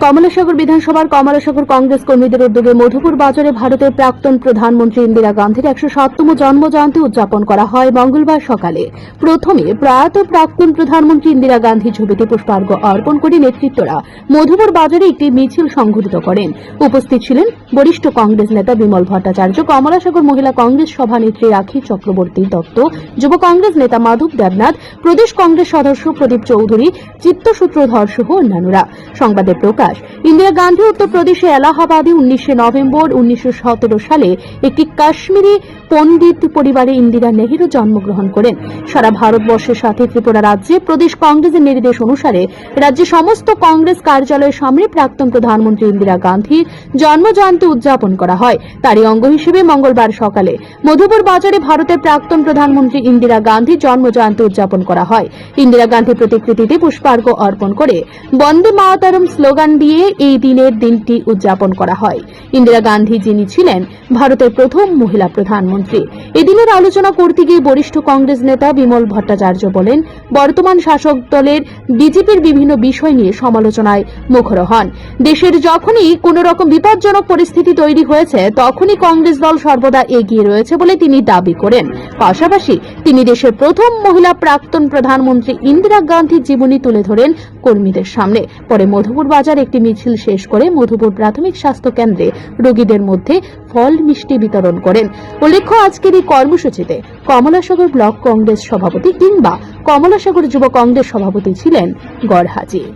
কমলাসাগর বিধানসভার কমলাসাগর কংগ্রেস কর্মীদের উদ্যোগে মধুপুর বাজারে ভারতের প্রাক্তন প্রধানমন্ত্রী ইন্দিরা গান্ধীর একশো সাততম জন্মজয়ন্তী উদযাপন করা হয় মঙ্গলবার সকালে। প্রথমে প্রয়াত প্রাক্তন প্রধানমন্ত্রী ইন্দিরা গান্ধী ছবিতে পুষ্পার্ঘ্য অর্পণ করে নেতৃত্বরা মধুপুর বাজারে একটি মিছিল সংঘটিত করেন। উপস্থিত ছিলেন বরিষ্ঠ কংগ্রেস নেতা বিমল ভট্টাচার্য, কমলাসাগর মহিলা কংগ্রেস সভানেত্রী রাখি চক্রবর্তী দত্ত, যুব কংগ্রেস নেতা মাধব দেবনাথ, প্রদেশ কংগ্রেস সদস্য প্রদীপ চৌধুরী, চিত্তসূত্রধর সহ অন্যান্যরা। সংবাদের প্রকাশ, ইন্দিরা গান্ধী উত্তরপ্রদেশে এলাহাবাদে উনিশে নভেম্বর উনিশশো সতেরো সালে একটি কাশ্মীরি পণ্ডিত পরিবারে ইন্দিরা নেহেরু জন্মগ্রহণ করেন। সারা ভারতবর্ষের সাথে ত্রিপুরা রাজ্যে প্রদেশ কংগ্রেসের নির্দেশ অনুসারে রাজ্যে সমস্ত কংগ্রেস কার্যালয়ের সামনে প্রাক্তন প্রধানমন্ত্রী ইন্দিরা গান্ধীর জন্মজয়ন্তী উদযাপন করা হয়। তারই অঙ্গ হিসেবে মঙ্গলবার সকালে মধুপুর বাজারে ভারতের প্রাক্তন প্রধানমন্ত্রী ইন্দিরা গান্ধীর জন্মজয়ন্তী উদযাপন করা হয়। ইন্দিরা গান্ধীর প্রতিকৃতিতে পুষ্পার্ঘ্য অর্পণ করে বন্দে মাতারম স্লোগান দিয়ে এই দিনের দিনটি উদযাপন করা হয়। ইন্দিরা গান্ধী যিনি ছিলেন, ভারতের প্রথম মহিলা প্রধানমন্ত্রী। এদিনের আলোচনা করতে গিয়ে বরিষ্ঠ কংগ্রেস নেতা বিমল ভট্টাচার্য বলেন, বর্তমান শাসক দলের বিজেপির বিভিন্ন বিষয় নিয়ে সমালোচনায় মুখর হন। দেশের যখনই কোনো রকম বিপজ্জনক পরিস্থিতি তৈরি হয়েছে, তখনই কংগ্রেস দল সর্বদা এগিয়ে রয়েছে বলে তিনি দাবি করেন। পাশাপাশি তিনি দেশের প্রথম মহিলা প্রাক্তন প্রধানমন্ত্রী ইন্দিরা গান্ধীর জীবনী তুলে ধরেন কর্মীদের সামনে। পরে মধুপুর বাজার একটি মিছিল শেষ করে মধুপুর প্রাথমিক স্বাস্থ্য কেন্দ্রে রোগীদের মধ্যে ফল মিষ্টি বিতরণ করেন। উল্লেখ্য, আজকের এই কর্মসূচিতে কমলাসাগর ব্লক কংগ্রেস সভাপতি কিংবা কমলাসাগর যুব কংগ্রেস সভাপতি ছিলেন গড় হাজির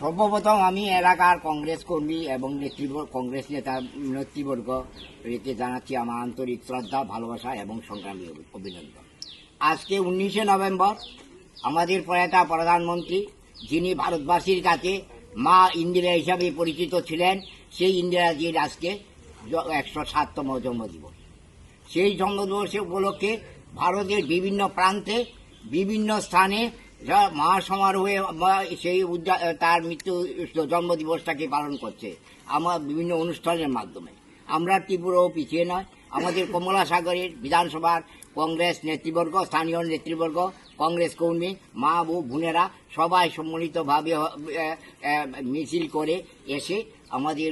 সর্বপ্রথম আমি এলাকার কংগ্রেস কর্মী এবং নেতৃবর্গ, কংগ্রেস নেতা রেখে জানাচ্ছি আমার আন্তরিক শ্রদ্ধা, ভালোবাসা এবং সংগ্রামী অভিনন্দন। আজকে উনিশে নভেম্বর, আমাদের প্রয়াতা প্রধানমন্ত্রী যিনি ভারতবাসীর কাছে মা ইন্দিরা হিসাবে পরিচিত ছিলেন, সেই ইন্দিরাজির আজকে একশো সাততম জন্মদিবস। সেই জন্মদিবস উপলক্ষে ভারতের বিভিন্ন প্রান্তে, বিভিন্ন স্থানে মহাসমারোহে সেই তার মৃত্যু জন্মদিবসটাকে পালন করছে। আমার বিভিন্ন অনুষ্ঠানের মাধ্যমে। আমরা ত্রিপুরাও পিছিয়ে নয় আমাদের কমলা সাগরের বিধানসভার কংগ্রেস নেতৃবর্গ, স্থানীয় নেতৃবর্গ, কংগ্রেস কর্মী, মা, বউ, বোনেরা সবাই সম্মিলিতভাবে মিছিল করে এসে আমাদের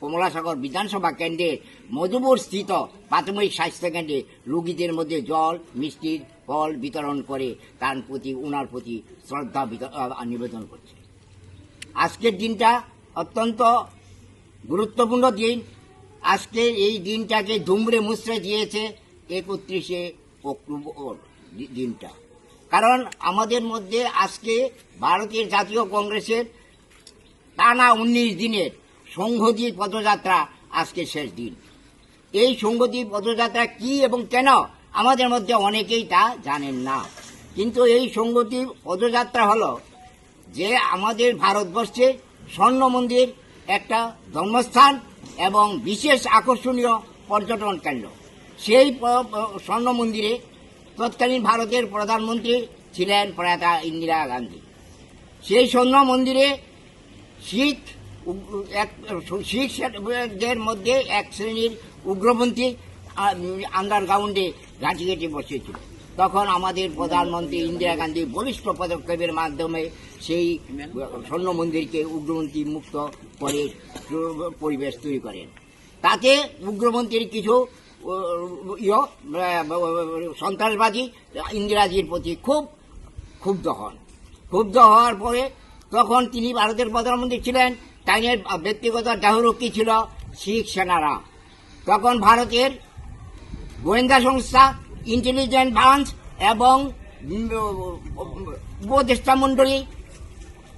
কমলাসাগর বিধানসভা কেন্দ্রের মধুপুর স্থিত প্রাথমিক স্বাস্থ্য কেন্দ্রে রোগীদের মধ্যে জল মিষ্টির ফল বিতরণ করে তার প্রতি, উনার প্রতি শ্রদ্ধা নিবেদন করছে। আজকের দিনটা অত্যন্ত গুরুত্বপূর্ণ দিন। আজকে এই দিনটাকে ধুমড়ে মুচড়ে দিয়েছে একত্রিশে অক্টোবর দিনটা। কারণ আমাদের মধ্যে আজকে ভারতের জাতীয় কংগ্রেসের টানা উনিশ দিনের সংহতি পদযাত্রা আজকে শেষ দিন। এই সংহতি পদযাত্রা কি এবং কেন আমাদের মধ্যে অনেকেই তা জানেন না। কিন্তু এই সংহতি পদযাত্রা হলো যে আমাদের ভারতবর্ষে স্বর্ণ মন্দির একটা ধর্মস্থান এবং বিশেষ আকর্ষণীয় পর্যটন কেন্দ্র। সেই স্বর্ণ মন্দিরে তৎকালীন ভারতের প্রধানমন্ত্রী ছিলেন প্রয়াতা ইন্দিরা গান্ধী। সেই স্বর্ণ মন্দিরে শিখ এক- শিখদের মধ্যে এক শ্রেণির উগ্রপন্থী আন্ডারগ্রাউন্ডে ঘাঁটি ঘেঁটে বসেছিল তখন আমাদের প্রধানমন্ত্রী ইন্দিরা গান্ধী বলিষ্ঠ পদক্ষেপের মাধ্যমে সেই স্বর্ণ মন্দিরকে উগ্রপন্থী মুক্ত করে পরিবেশ তৈরি করেন। তাতে উগ্রপন্থীর কিছু সন্ত্রাসবাদী ইন্দিরাজির প্রতি খুব ক্ষুব্ধ হন। ক্ষুব্ধ হওয়ার পরে তখন তিনি ভারতের প্রধানমন্ত্রী ছিলেন তাইনের ব্যক্তিগত দেহরক্ষী ছিল শিখ সেনারা। তখন ভারতের গোয়েন্দা সংস্থা ইন্টেলিজেন্ট ব্রাঞ্চ এবং উপদেষ্টা মণ্ডলী,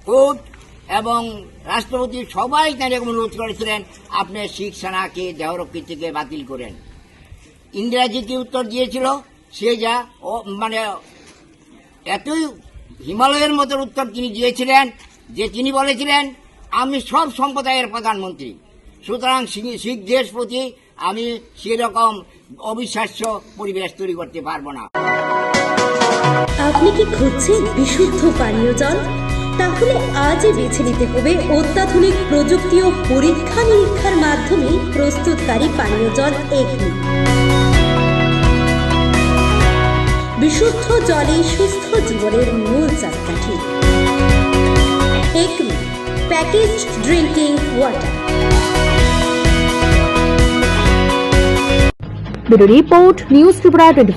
কোর্ট, এবং রাষ্ট্রপতি সবাই তাদের অনুরোধ করেছিলেন, আপনি শিখ সেনাকে দেহরক্ষী থেকে বাতিল করেন। ইন্দিরাজি কি উত্তর দিয়েছিল? সে যা মানে এতই হিমালয়ের মতো উত্তর তিনি দিয়েছিলেন, যে তিনি বলেছিলেন, আমি সব সম্প্রদায়ের প্রধানমন্ত্রী, সুতরাং শিখ- শিখদের প্রতি আমি সেরকম অবিশ্বাস্য পরিবেশ তৈরি করতে পারব না। আপনি কি খুঁজছেন বিশুদ্ধ পানীয় জল? তাহলে আজই বেছে নিতে হবে অত্যাধুনিক প্রযুক্তি ও পরীক্ষা নিরীক্ষার মাধ্যমে প্রস্তুতকারী পানীয় জল এগনি। বিশুদ্ধ জলে সুস্থ জীবনের মূল চাকাঠি। Acme package drinking water. Bureau report news Tripura twenty